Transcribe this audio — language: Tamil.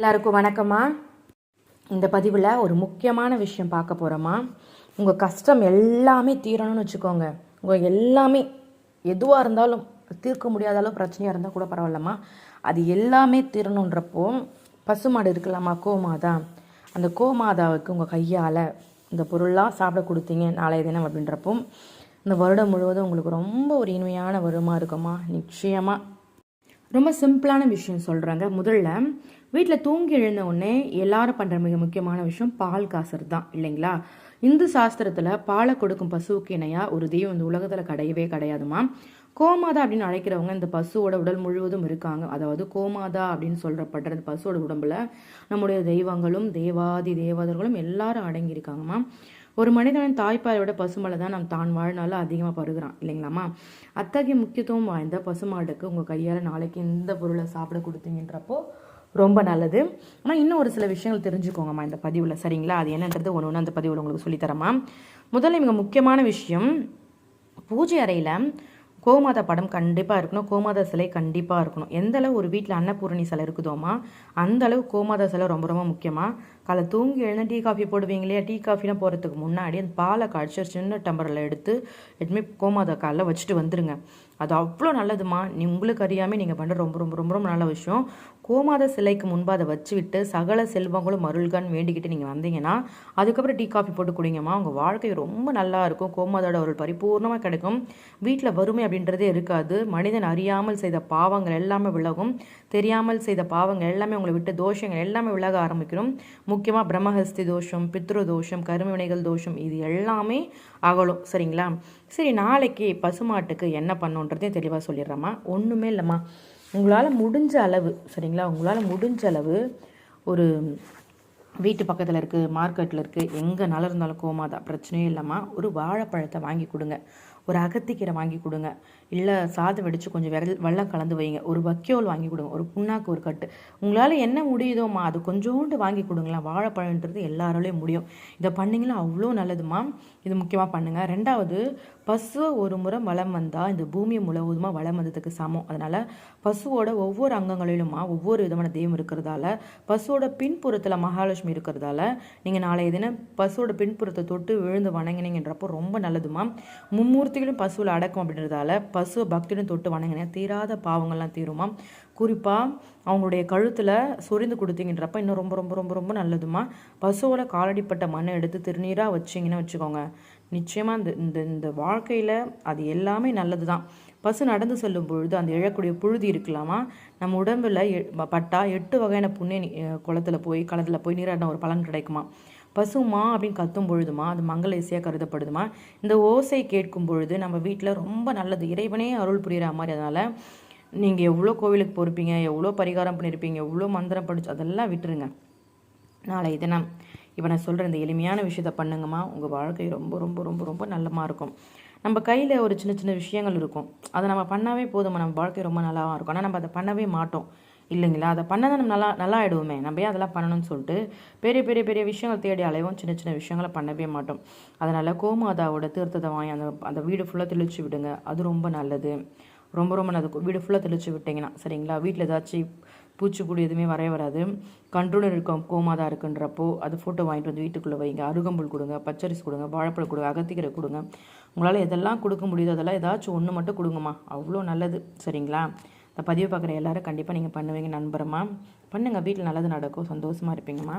எல்லாருக்கும் வணக்கம்மா. இந்த பதிவில் ஒரு முக்கியமான விஷயம் பார்க்க போகிறோம்மா உங்கள் கஷ்டம் எல்லாமே தீரணும்னு வச்சுக்கோங்க. உங்கள் எல்லாமே எதுவாக இருந்தாலும் தீர்க்க முடியாத அளவு பிரச்சனையாக இருந்தால் கூட பரவாயில்லம்மா. அது எல்லாமே தீரணுன்றப்போ பசுமாடு இருக்கலாமா கோமாதா. அந்த கோமாதாவுக்கு உங்கள் கையால் இந்த பொருள்லாம் சாப்பிட கொடுத்தீங்க நாளைய தினம் அப்படின்றப்போ இந்த வருடம் முழுவதும் உங்களுக்கு ரொம்ப ஒரு இனிமையான வருமா இருக்குமா நிச்சயமாக ரொம்ப சிம்பிளான விஷயம் சொல்கிறாங்க முதல்ல வீட்டில் தூங்கி எழுந்த உடனே எல்லாரும் பண்ணுற மிக முக்கியமான விஷயம் பால் காசுறது தான் இல்லைங்களா? இந்து சாஸ்திரத்தில் பாலை கொடுக்கும் பசுவுக்கு இணையாக ஒரு தெய்வம் இந்த உலகத்தில் கிடையவே கிடையாதுமா கோமாதா அப்படின்னு அழைக்கிறவங்க இந்த பசுவோட உடல் முழுவதும் இருக்காங்க. அதாவது கோமாதா அப்படின்னு சொல்றப்படுறது பசுவோட உடம்புல நம்முடைய தெய்வங்களும் தேவாதி தேவதர்களும் எல்லாரும் அடங்கியிருக்காங்கம்மா ஒரு மனிதனின் தாய்ப்பாலை விட பசுமலை தான் நம் தான் வாழ்நாளில் அதிகமாக பருகிறான் இல்லைங்களாம்மா? அத்தகைய முக்கியத்துவம் வாய்ந்த பசுமாடுக்கு உங்கள் கையால் நாளைக்கு இந்த பொருளை சாப்பிட கொடுத்தீங்கன்றப்போ ரொம்ப நல்லது. ஆனால் இன்னும் ஒரு சில விஷயங்கள் தெரிஞ்சுக்கோங்கம்மா இந்த பதிவில் சரிங்களா? அது என்னன்றது ஒன்று ஒன்று அந்த பதிவில் உங்களுக்கு சொல்லித்தரமா முதல்ல மிக முக்கியமான விஷயம் பூஜை அறையில் கோமாதா படம் கண்டிப்பாக இருக்கணும். கோமாதா சிலை கண்டிப்பாக இருக்கணும். எந்த அளவு ஒரு வீட்டில் அன்னபூரணி சிலை இருக்குதோமா அந்த அளவு கோமாதா சிலை ரொம்ப ரொம்ப முக்கியமாக காலை தூங்கி எழுந்து டீ காஃபி போடுவீங்க இல்லையா டீ காஃபிலாம் போகிறதுக்கு முன்னாடி அந்த பாலை காய்ச்சி ஒரு சின்ன டம்பரில் எடுத்து எதுவுமே கோமாதா காலில் வச்சுட்டு வந்துடுங்க அது அவ்வளோ நல்லதுமா? நீ உங்களுக்கு அறியாமல் நீங்கள் பண்ணுற ரொம்ப ரொம்ப ரொம்ப ரொம்ப நல்ல விஷயம். கோமாத சிலைக்கு முன்பு அதை வச்சு விட்டு சகல செல்வங்களும் அருள்கன் வேண்டிக்கிட்டு நீங்கள் வந்தீங்கன்னா அதுக்கப்புறம் டீ காஃபி போட்டு குடிங்கம்மா. உங்கள் வாழ்க்கை ரொம்ப நல்லா இருக்கும். கோமாதோட ஒரு பரிபூர்ணமாக கிடைக்கும். வீட்டில் வறுமை அப்படின்றதே இருக்காது. மனிதன் அறியாமல் செய்த பாவங்கள் எல்லாமே விலகும். தெரியாமல் செய்த பாவங்கள் எல்லாமே உங்களை விட்டு தோஷங்கள் எல்லாமே விலக ஆரம்பிக்கணும் முக்கியமாக பிரம்மஹஸ்தி தோஷம் பித்ரு தோஷம் கருமவினைகள் தோஷம் இது எல்லாமே அகலும். சரிங்களா? சரி நாளைக்கு பசுமாட்டுக்கு என்ன பண்ணுன்றதையும் தெளிவாக சொல்லிடுறேம்மா. ஒன்றுமே இல்லைம்மா. உங்களால் முடிஞ்ச அளவு சரிங்களா? உங்களால் முடிஞ்ச அளவு ஒரு வீட்டு பக்கத்தில் இருக்குது மார்க்கெட்டில் இருக்குது எங்கே நல்லா இருந்தாலும் கோமாதா பிரச்சனையும் இல்லாமல் ஒரு வாழைப்பழத்தை வாங்கி கொடுங்க. ஒரு அகத்திக்கீரை வாங்கி கொடுங்க. இல்லை சாதம் வெடித்து கொஞ்சம் விரல் வெள்ளம் கலந்து வைங்க. ஒரு வக்கியோல் வாங்கி கொடுங்க. ஒரு புண்ணாக்கு ஒரு கட்டு. உங்களால் என்ன முடியுதோம்மா? அது கொஞ்சோண்டு வாங்கி கொடுங்களேன். வாழைப்பழன்றது எல்லாராலையும் முடியும். இதை பண்ணிங்களா அவ்வளோ நல்லதுமா இது முக்கியமாக பண்ணுங்கள் ரெண்டாவது பசு ஒரு முறை வளம் வந்தால் இந்த பூமி முழுவதுமாக வளம் வந்ததுக்கு சமம். அதனால் பசுவோட ஒவ்வொரு அங்கங்களிலுமா ஒவ்வொரு விதமான தெய்வம் இருக்கிறதால பசுவோட பின்புறத்தில் மகாலட்சுமி இருக்கிறதால நீங்கள் நாளைய தினம் பசுவோட பின்புறத்தை தொட்டு விழுந்து வணங்கினீங்கன்றப்போ ரொம்ப நல்லதுமா பக்திகளும் பசுவில் அடக்கம் அப்படின்றதால பசுவை பக்தியுடன் தொட்டு வணங்கினா. தீராத பாவங்கள்லாம் தீருமா? குறிப்பாக அவங்களுடைய கழுத்தில் சொரிந்து கொடுத்தீங்கன்றப்ப இன்னும் ரொம்ப ரொம்ப ரொம்ப ரொம்ப நல்லதுமா? பசுவோட காலடிப்பட்ட மண்ணை எடுத்து திருநீராக வச்சிங்கன்னு வச்சுக்கோங்க. நிச்சயமாக இந்த இந்த இந்த வாழ்க்கையில் அது எல்லாமே நல்லது தான் பசு நடந்து செல்லும் பொழுது அந்த இழக்கூடிய புழுதி இருக்கலாமா? நம்ம உடம்புல பட்டா எட்டு வகையான புண்ணிய குளத்தில் போய் களத்தில் போய் நீராடின ஒரு பலன் கிடைக்குமா? பசுமா அப்படின்னு கத்தும் பொழுதுமா அது மங்கள இசையாக கருதப்படுதுமா? இந்த ஓசை கேட்கும் பொழுது நம்ம வீட்டில் ரொம்ப நல்லது. இறைவனே அருள் புரிகிற மாதிரி அதனால் நீங்கள் எவ்வளோ கோவிலுக்கு போயிருப்பீங்க எவ்வளோ பரிகாரம் பண்ணியிருப்பீங்க எவ்வளோ மந்திரம் படிச்சு அதெல்லாம் விட்டுருங்க. நாளை தினம் இப்போ நான் சொல்கிற இந்த எளிமையான விஷயத்த பண்ணுங்கம்மா. உங்கள் வாழ்க்கை ரொம்ப ரொம்ப ரொம்ப ரொம்ப நல்லமாக இருக்கும். நம்ம கையில் ஒரு சின்ன சின்ன விஷயங்கள் இருக்கும். அதை நம்ம பண்ணாவே போதுமா நம்ம வாழ்க்கை ரொம்ப நல்லா இருக்கும். ஆனால் நம்ம அதை பண்ணவே மாட்டோம். இல்லைங்களா? அதை பண்ணதான் நம்ம நல்லா நல்லா ஆகிடுவோமே நம்ம ஏன் அதெல்லாம் பண்ணணும்னு சொல்லிட்டு பெரிய பெரிய பெரிய விஷயங்கள் தேடி அலைவோம். சின்ன சின்ன விஷயங்களை பண்ணவே மாட்டோம். அதனால் கோமாதாவோட தீர்த்தத்தை வாங்கி அந்த அந்த வீடு ஃபுல்லாக தெளிச்சு விடுங்க. அது ரொம்ப நல்லது. ரொம்ப ரொம்ப நல்லது. வீடு ஃபுல்லாக தெளிச்சு விட்டிங்கன்னா சரிங்களா? வீட்டில் ஏதாச்சும் பூச்சிக்குடி எதுவுமே வரவே வராது. கண்ட்ரோலர் இருக்கும் கோமாதா இருக்குன்றப்போ அது ஃபோட்டோ வாங்கிட்டு வந்து வீட்டுக்குள்ளே வைங்க. அருகம்புல் கொடுங்க பச்சரிசி கொடுங்க வாழைப்பழம் கொடுங்க அகத்திக்கரை கொடுங்க. உங்களால் எதெல்லாம் கொடுக்க முடியுதோ அதெல்லாம் ஏதாச்சும் ஒன்று மட்டும் கொடுங்கம்மா. அவ்வளோ நல்லது சரிங்களா? இந்த பதிவு பார்க்குற எல்லோரும் கண்டிப்பாக நீங்கள் பண்ணுவீங்க நண்பரம்மா. பண்ணுங்கள் வீட்டில் நல்லது நடக்கும் சந்தோஷமாக இருப்பீங்கம்மா.